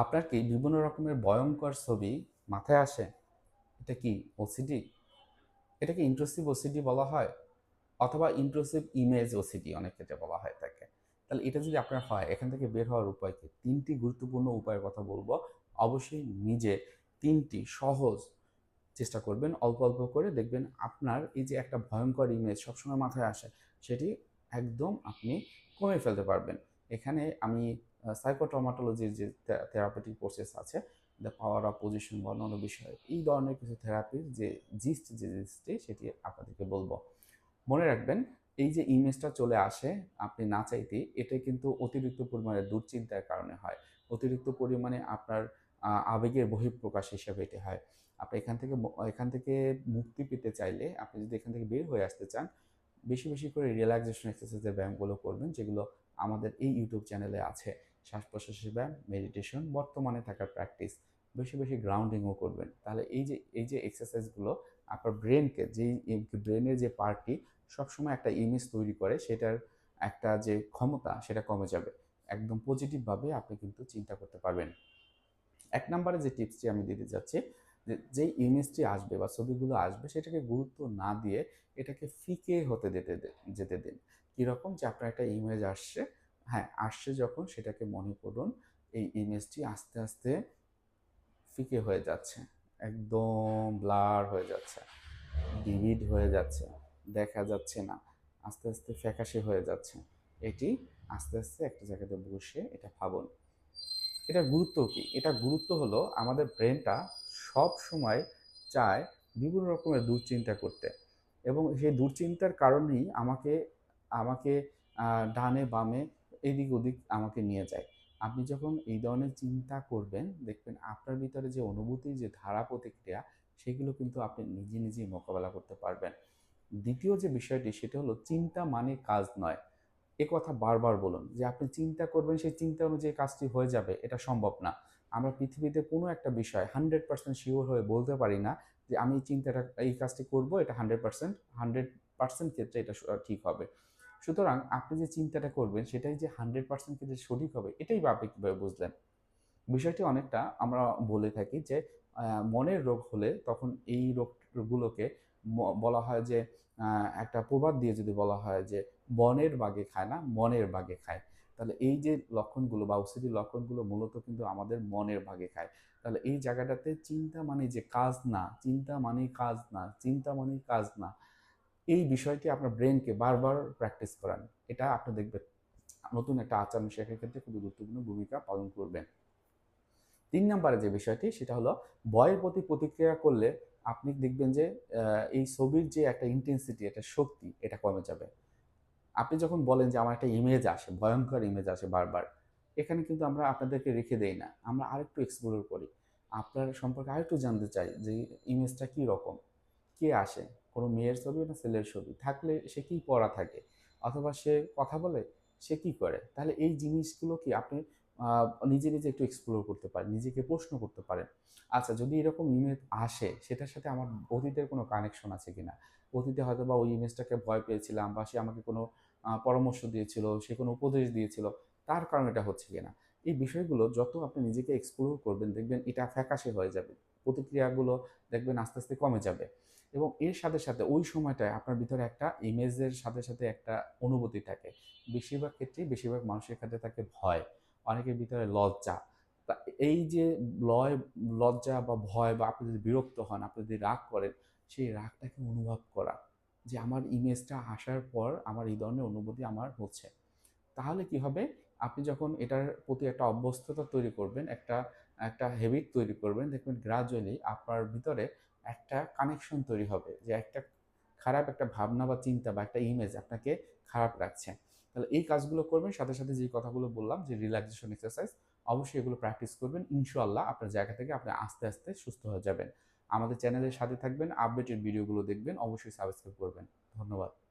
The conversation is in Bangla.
আপনার কি বিভিন্ন রকমের ভয়ঙ্কর ছবি মাথায় আসে? এটা কি ওসিডি এটাকে ইন্ট্রোসিভ ওসিডি বলা হয়? অথবা ইন্ট্রোসিভ ইমেজ ওসিডি অনেক ক্ষেত্রে বলা হয় থাকে তাহলে এটা যদি আপনার হয়, এখান থেকে বের হওয়ার উপায় কি? তিনটি গুরুত্বপূর্ণ উপায়ের কথা বলব। অবশ্যই নিজে তিনটি সহজ চেষ্টা করবেন, অল্প অল্প করে দেখবেন আপনার এই যে একটা ভয়ঙ্কর ইমেজ সবসময় মাথায় আসে, সেটি একদম আপনি কমে ফেলতে পারবেন। এখানে আমি সাইকোট্রমাটোলজির যে থেরাপিটিক প্রসেস আছে দ্য পাওয়ার অফ পজিশন বা অন্যান্য বিষয়, এই ধরনের কিছু থেরাপির যে জিস্ট যে জিস্টটি সেটি আপনাদেরকে বলব। মনে রাখবেন, এই যে ইমেজটা চলে আসে, আপনি না চাইতেই, এটা কিন্তু অতিরিক্ত পরিমাণে দুশ্চিন্তার কারণে হয়। অতিরিক্ত পরিমাণে আপনার আবেগের বহিঃপ্রকাশ হিসেবে এটি হয়। আপনি এখান থেকে এখান থেকে মুক্তি পেতে চাইলে, আপনি যদি এখান থেকে বের হয়ে আসতে চান, বেশি বেশি করে রিল্যাক্সেশন এক্সারসাইজের ব্যায়ামগুলো করবেন, যেগুলো আমাদের এই ইউটিউব চ্যানেলে আছে। শ্বাস প্রশ্বাসের ব্যায়াম মেডিটেশন বর্তমানে থাকার প্র্যাকটিস বেশি বেশি গ্রাউন্ডিংও করবেন। তাহলে এই যে এই যে এক্সারসাইজগুলো আপনার ব্রেনকে যেই ব্রেনের যে পার্টটি সবসময় একটা ইমেজ তৈরি করে, সেটার একটা যে ক্ষমতা, সেটা কমে যাবে। একদম পজিটিভভাবে আপনি কিন্তু চিন্তা করতে পারবেন। এক নম্বরে যে টিপসটি আমি দিতে যাচ্ছি, যে, যেই ইমেজটি আসবে বা ছবিগুলো আসবে, সেটাকে গুরুত্ব না দিয়ে এটাকে ফিকে হতে দে- যেতে দিন। কীরকম যে আপনার একটা ইমেজ আসছে হ্যাঁ আসছে যখন সেটাকে মনে করুন, এই ইমেজটি আস্তে আস্তে ফিকে হয়ে যাচ্ছে, একদম ব্লার হয়ে যাচ্ছে ডিভিড হয়ে যাচ্ছে, দেখা যাচ্ছে না, আস্তে আস্তে ফ্যাকাশে হয়ে যাচ্ছে, এটি আস্তে আস্তে একটা জায়গাতে বসে এটা ভাবুন। এটা গুরুত্ব কি? এটা গুরুত্ব হলো আমাদের ব্রেনটা সব সময় চায় বিভিন্ন রকমের দুশ্চিন্তা করতে এবং সেই দুশ্চিন্তার কারণেই আমাকে আমাকে ডানে বামে এদিক ওদিক আমাকে নিয়ে যায়। আপনি যখন এই ধরনের চিন্তা করবেন, দেখবেন আপনার ভিতরে যে অনুভূতির যে ধারা প্রতিক্রিয়া সেগুলো কিন্তু আপনি নিজে নিজেই মোকাবেলা করতে পারবেন। দ্বিতীয় যে বিষয়টি, সেটা হলো চিন্তা মানে কাজ নয়। এ কথা বারবার বলুন যে আপনি চিন্তা করবেন, সেই চিন্তা অনুযায়ী কাজটি হয়ে যাবে, এটা সম্ভব না। আমরা পৃথিবীতে কোনো একটা বিষয় হান্ড্রেড পার্সেন্ট শিওর হয়ে বলতে পারি না যে আমি চিন্তাটা, এই কাজটি করব, এটা হান্ড্রেড পার্সেন্ট হান্ড্রেড পার্সেন্ট ক্ষেত্রে এটা ঠিক হবে। সুতরাং আপনি যে চিন্তাটা করবেন, সেটাই যে হান্ড্রেড পার্সেন্ট ক্ষেত্রে সঠিক হবে, এটাই বা আপনি কীভাবে বুঝলেন? বিষয়টি অনেকটা আমরা বলে থাকি যে মনের রোগ হলে তখন এই রোগগুলোকে বলা হয় যে একটা প্রবাদ দিয়ে যদি বলা হয় যে, বনের বাগে খায় না, মনের বাগে খায়। তাহলে এই যে লক্ষণগুলো বা ওসিডির লক্ষণগুলো মূলত কিন্তু আমাদের মনের ভাগে খায়। তাহলে এই জায়গাটাতে চিন্তা মানে যে কাজ না, চিন্তা মানে কাজ না, চিন্তা মানে কাজ না। এই বিষয়টি আপনার ব্রেনকে বারবার প্র্যাকটিস করান। এটা আপনি দেখবেন। নতুন একটা আচরণ শেখার ক্ষেত্রে খুবই গুরুত্বপূর্ণ ভূমিকা পালন করবেন। তিন নম্বরে যে বিষয়টি, সেটা হলো ভয়ের প্রতি প্রতিক্রিয়া করলে আপনি দেখবেন যে এই ছবির যে একটা ইন্টেন্সিটি একটা শক্তি, এটা কমে যাবে। আপনি যখন বলেন যে, আমার একটা ইমেজ আসে, ভয়ঙ্কর ইমেজ আসে বারবার, এখানে কিন্তু আমরা আপনাদেরকে রেখে দেই না। আমরা আরেকটু এক্সপ্লোর করি। আপনার সম্পর্কে আরেকটু জানতে চাই যে ইমেজটা কী রকম? কে আসে? কোনো মেয়ের ছবি না ছেলের ছবি? থাকলে সে কি পড়া থাকে? অথবা সে কথা বলে, সে কি করে? তাহলে এই জিনিসগুলো কি আপনি নিজে নিজে একটু এক্সপ্লোর করতে পারেন, নিজেকে প্রশ্ন করতে পারেন। আচ্ছা যদি এরকম ইমেজ আসে, সেটার সাথে আমার অতীতের কোনো কানেকশন আছে কি না অতীতে হয়তো বা ওই ইমেজটাকে ভয় পেয়েছিলাম বা সে আমাকে কোনো পরামর্শ দিয়েছিল, সে কোনো উপদেশ দিয়েছিল, তার কারণে এটা হচ্ছে কিনা? এই বিষয়গুলো যত আপনি নিজেকে এক্সপ্লোর করবেন, দেখবেন এটা ফ্যাকাশে হয়ে যাবে। প্রতিক্রিয়াগুলো দেখবেন আস্তে আস্তে কমে যাবে। এবং এর সাথে সাথে ওই সময়টায় আপনার ভিতরে একটা ইমেজের সাথে সাথে একটা অনুভূতি থাকে। বেশিরভাগ ক্ষেত্রেই বেশিরভাগ মানুষের ক্ষেত্রে থাকে ভয়, অনেকের ভিতরে লজ্জা। তা এই যে লয়, লজ্জা বা ভয় বা আপনি যদি বিরক্ত হন, আপনি যদি রাগ করেন, সেই রাগটাকে অনুভব করা, যে আমার ইমেজটা আসার পর আমার এই ধরনের অনুভূতি আমার হচ্ছে। তাহলে কি হবে? আপনি যখন এটার প্রতি একটা অভ্যস্ততা তৈরি করবেন, একটা একটা হ্যাবিট তৈরি করবেন। দেখবেন গ্রাজুয়ালি আপনার ভিতরে একটা কানেকশন তৈরি হবে যে একটা খারাপ একটা ভাবনা বা চিন্তা বা একটা ইমেজ আপনাকে খারাপ রাখছে। তাহলে এই কাজগুলো করবেন। সাথে সাথে যে কথাগুলো বললাম যে রিল্যাক্সেশন এক্সারসাইজ অবশ্যই এগুলো প্র্যাকটিস করবেন। ইনশাআল্লাহ আপনার জায়গা থেকে আপনি আস্তে আস্তে সুস্থ হয়ে যাবেন। আমাদের চ্যানেলের সাথে থাকবেন আপডেটেড ভিডিওগুলো দেখবেন, অবশ্যই সাবস্ক্রাইব করবেন। ধন্যবাদ।